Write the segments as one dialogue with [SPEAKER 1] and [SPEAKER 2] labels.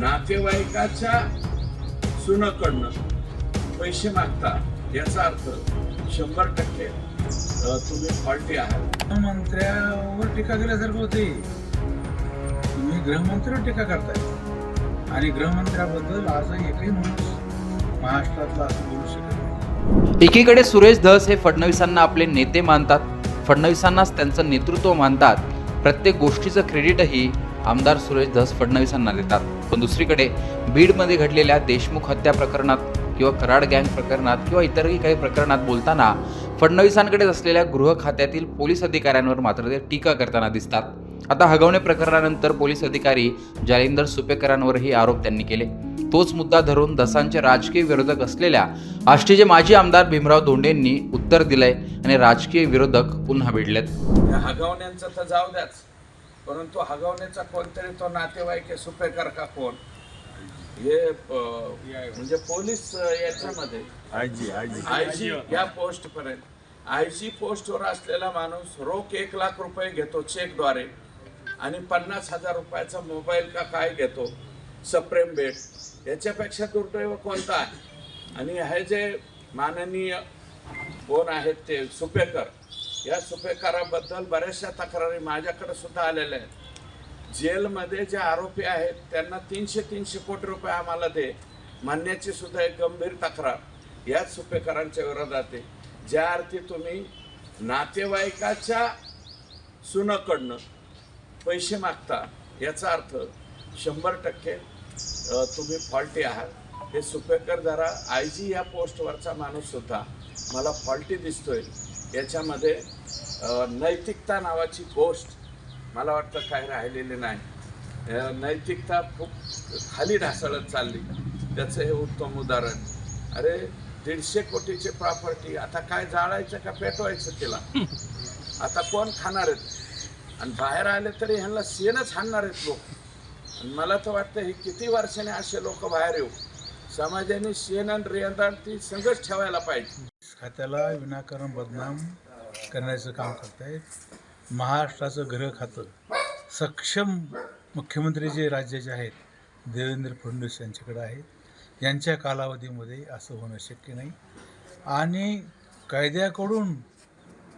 [SPEAKER 1] नातेवाईकाच्या सुनकडनं पैसे मागता याचा अर्थ शंभर टक्के तुम्ही फॉल्टी आहात.
[SPEAKER 2] मंत्र्यावर टीका केल्यासारखं होते तुम्ही गृहमंत्र्यावर टीका करताय. आणि गृहमंत्र्याबद्दल आजही एकही माणूस महाराष्ट्रातला असं बोलू शकत
[SPEAKER 3] एकीकडे सुरेश धस हे फडणवीसांना आपले नेते मानतात फडणवीसांनाच त्यांचं नेतृत्व मानतात. प्रत्येक गोष्टीचं क्रेडिटही आमदार सुरेश धस फडणवीसांना देतात. पण दुसरीकडे बीडमध्ये घडलेल्या देशमुख हत्या प्रकरणात किंवा कराड गँग प्रकरणात किंवा इतरही काही प्रकरणात बोलताना फडणवीसांकडेच असलेल्या गृह खात्यातील पोलीस अधिकाऱ्यांवर मात्र ते टीका करताना दिसतात. आता हगवणे प्रकरणानंतर पोलीस अधिकारी जालिंदर सुपेकरांवरही आरोप त्यांनी केले. तोच मुद्दा धरून दसांचे राजकीय विरोधक असलेल्या आष्टीचे माजी आमदार भीमराव धोंडेंनी उत्तर दिलंय आणि राजकीय विरोधक पुन्हा भिडलेत.
[SPEAKER 1] या हगवण्यांचं तर जाऊ द्याच. परंतु हगवण्याचा कोणतरी तो नातेवाईक आहे सुपेकर का कोण? हे म्हणजे पोलीस याच्यामध्ये.
[SPEAKER 4] आजी आजी
[SPEAKER 1] आय जी या पोस्ट पर्यंत आय जी पोस्टवर असलेला माणूस रोख एक लाख रुपये घेतो चेकद्वारे आणि पन्नास हजार रुपयाचा मोबाईल का काय घेतो? सप्रेम बेट. याच्यापेक्षा दुर्दैव कोणता आहे? आणि हे जे माननीय कोण आहेत ते? सुपेकर. या सुपेकाराबद्दल बऱ्याचशा तक्रारी माझ्याकडे सुद्धा आलेल्या आहेत. जेलमध्ये जे आरोपी आहेत त्यांना तीनशे तीनशे कोटी रुपये आम्हाला दे म्हणण्याची सुद्धा एक गंभीर तक्रार याच सुपेकरांच्या विरोधात आहे. ज्या अर्थी तुम्ही नातेवाईकाच्या सुनाकडनं पैसे मागता याचा अर्थ शंभर टक्के तुम्ही फॉल्टी आहात. हे सुपेकर जरा आय जी या पोस्टवरचा माणूससुद्धा मला फॉल्टी दिसतोय. याच्यामध्ये नैतिकता नावाची गोष्ट मला वाटतं काय राहिलेली नाही. नैतिकता खूप खाली ढासळत चालली. त्याचं हे उत्तम उदाहरण. अरे दीडशे कोटीची प्रॉपर्टी आता काय जाळायचं का पेटवायचं तिला? आता कोण खाणार आहेत? आणि बाहेर आले तरी ह्यांना सीनच हाणणार आहेत लोक. आणि मला तर वाटतं हे किती वर्षाने असे लोक बाहेर येऊ. समाजाने शेण आणि रेंदाण ती संघच ठेवायला पाहिजे.
[SPEAKER 2] खात्याला विनाकारण बदनाम करण्याचं काम करतायत महाराष्ट्राचं गृह खातं. सक्षम मुख्यमंत्री जे राज्याचे आहेत देवेंद्र फडणवीस यांच्याकडे आहेत. यांच्या कालावधीमध्ये असं होणं शक्य नाही. आणि कायद्याकडून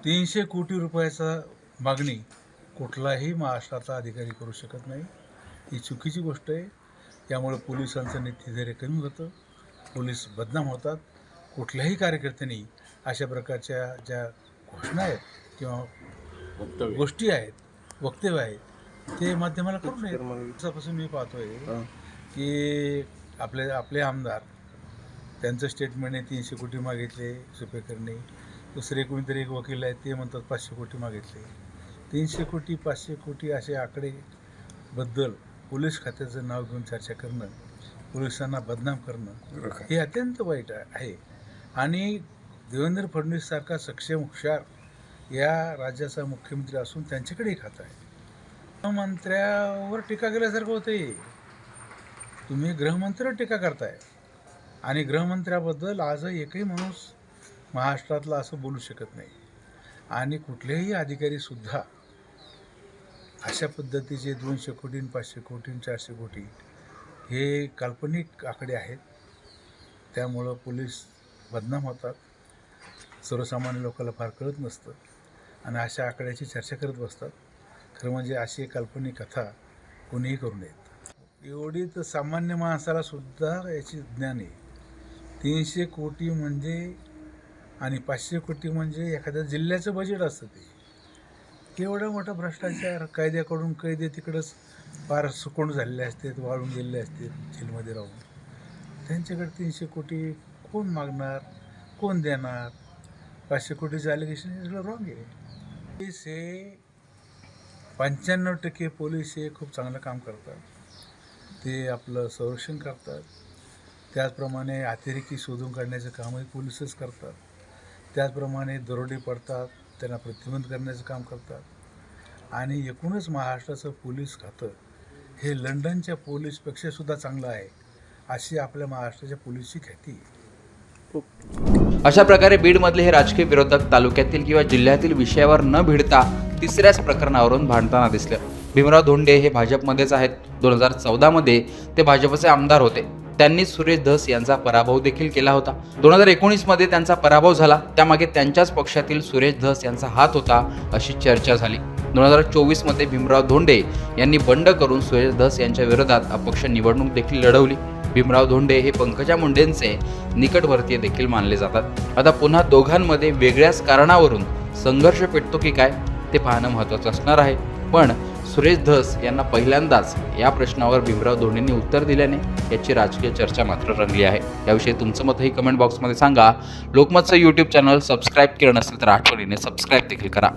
[SPEAKER 2] तीनशे कोटी रुपयाचा मागणी कुठलाही महाराष्ट्राचा अधिकारी करू शकत नाही. ही चुकीची गोष्ट आहे. त्यामुळे पोलिसांचं नित्यधैर्य कमी होतं. पोलीस बदनाम होतात. कुठल्याही कार्यकर्त्यांनी अशा प्रकारच्या ज्या घोषणा आहेत किंवा गोष्टी आहेत वक्तव्य आहेत ते माध्यमाला करू नये दिवसापासून मी पाहतोय की आपले आपले आमदार त्यांचं स्टेटमेंट आहे तीनशे कोटी मागितले सुपेकरने. दुसरे कोणीतरी एक वकील आहेत ते म्हणतात पाचशे कोटी मागितले. तीनशे कोटी पाचशे कोटी असे आकडे बद्दल पोलीस खात्याचं नाव घेऊन चर्चा करणं पोलिसांना बदनाम करणं हे अत्यंत वाईट आहे. आणि देवेंद्र फडणवीस सारखा सक्षम हुशार या राज्याचा मुख्यमंत्री असून त्यांच्याकडेही खातं आहे. मंत्र्यावर टीका केल्यासारखं होते तुम्ही गृहमंत्र्यावर टीका करताय. आणि गृहमंत्र्याबद्दल आजही एकही माणूस महाराष्ट्रातला असं बोलू शकत नाही. आणि कुठलेही अधिकारीसुद्धा अशा पद्धतीचे दोनशे कोटी पाचशे कोटी चारशे कोटी हे काल्पनिक आकडे आहेत. त्यामुळं पोलीस बदनाम होतात. सर्वसामान्य लोकांना फार कळत नसतं. आणि अशा आकड्याची चर्चा करत बसतात. खरं म्हणजे अशी काल्पनिक कथा कोणीही करू नयेत एवढी तर सामान्य माणसाला सुद्धा याची ज्ञान आहे. तीनशे कोटी म्हणजे आणि पाचशे कोटी म्हणजे एखाद्या जिल्ह्याचं बजेट असतं ते. केवढा मोठा भ्रष्टाचार कायद्याकडून कैदे तिकडंच फार सुकोण झालेले असतात वाळून गेलेले असतात जेलमध्ये राहून. त्यांच्याकडे तीनशे कोटी कोण मागणार कोण देणार? पाचशे कोटीचं ॲलिगेशन सगळं रॉंग आहे. पोलीस हे पंच्याण्णव टक्के पोलीस हे खूप चांगलं काम करतात. ते आपलं संरक्षण करतात. त्याचप्रमाणे अतिरेकी शोधून काढण्याचं कामही पोलीसच करतात. त्याचप्रमाणे दरोडे पडतात. त्यांना प्रतिबंध करण्याचं काम करतात. आणि एकूणच महाराष्ट्राचं पोलीस खातं हे लंडनच्या पोलीसपेक्षासुद्धा चांगलं आहे अशी आपल्या महाराष्ट्राच्या पोलीसची ख्याती
[SPEAKER 3] अशा प्रकारे बीडमधले हे राजकीय विरोधक तालुक्यातील किंवा जिल्ह्यातील विषयावर न भिडता तिसऱ्याच प्रकरणावरून भांडताना दिसलं. भीमराव धोंडे हे भाजपमध्येच आहेत. दोन हजार चौदामध्ये ते भाजपचे आमदार होते. त्यांनी सुरेश धस यांचा पराभव देखील केला होता. दोन हजार एकोणीसमध्ये त्यांचा पराभव झाला. त्यामागे त्यांच्याच पक्षातील सुरेश धस यांचा हात होता अशी चर्चा झाली. दोन हजार चोवीसमध्ये भीमराव धोंडे यांनी बंड करून सुरेश धस यांच्या विरोधात अपक्ष निवडणूक देखील लढवली. भीमराव धोंडे हे पंकजा मुंडेंचे निकटवर्तीय देखील मानले जातात. आता पुन्हा दोघांमध्ये वेगळ्याच कारणावरून संघर्ष पेटतो की काय ते पाहणं महत्त्वाचं असणार आहे. पण सुरेश धस यांना पहिल्यांदाच या प्रश्नावर भीमराव धोंडेंनी उत्तर दिल्याने याची राजकीय चर्चा मात्र रंगली आहे. याविषयी तुमचं मतही कमेंट बॉक्समध्ये सांगा. लोकमतचं यूट्यूब चॅनल सबस्क्राईब केलं नसेल तर आठवणीने सबस्क्राईब देखील करा.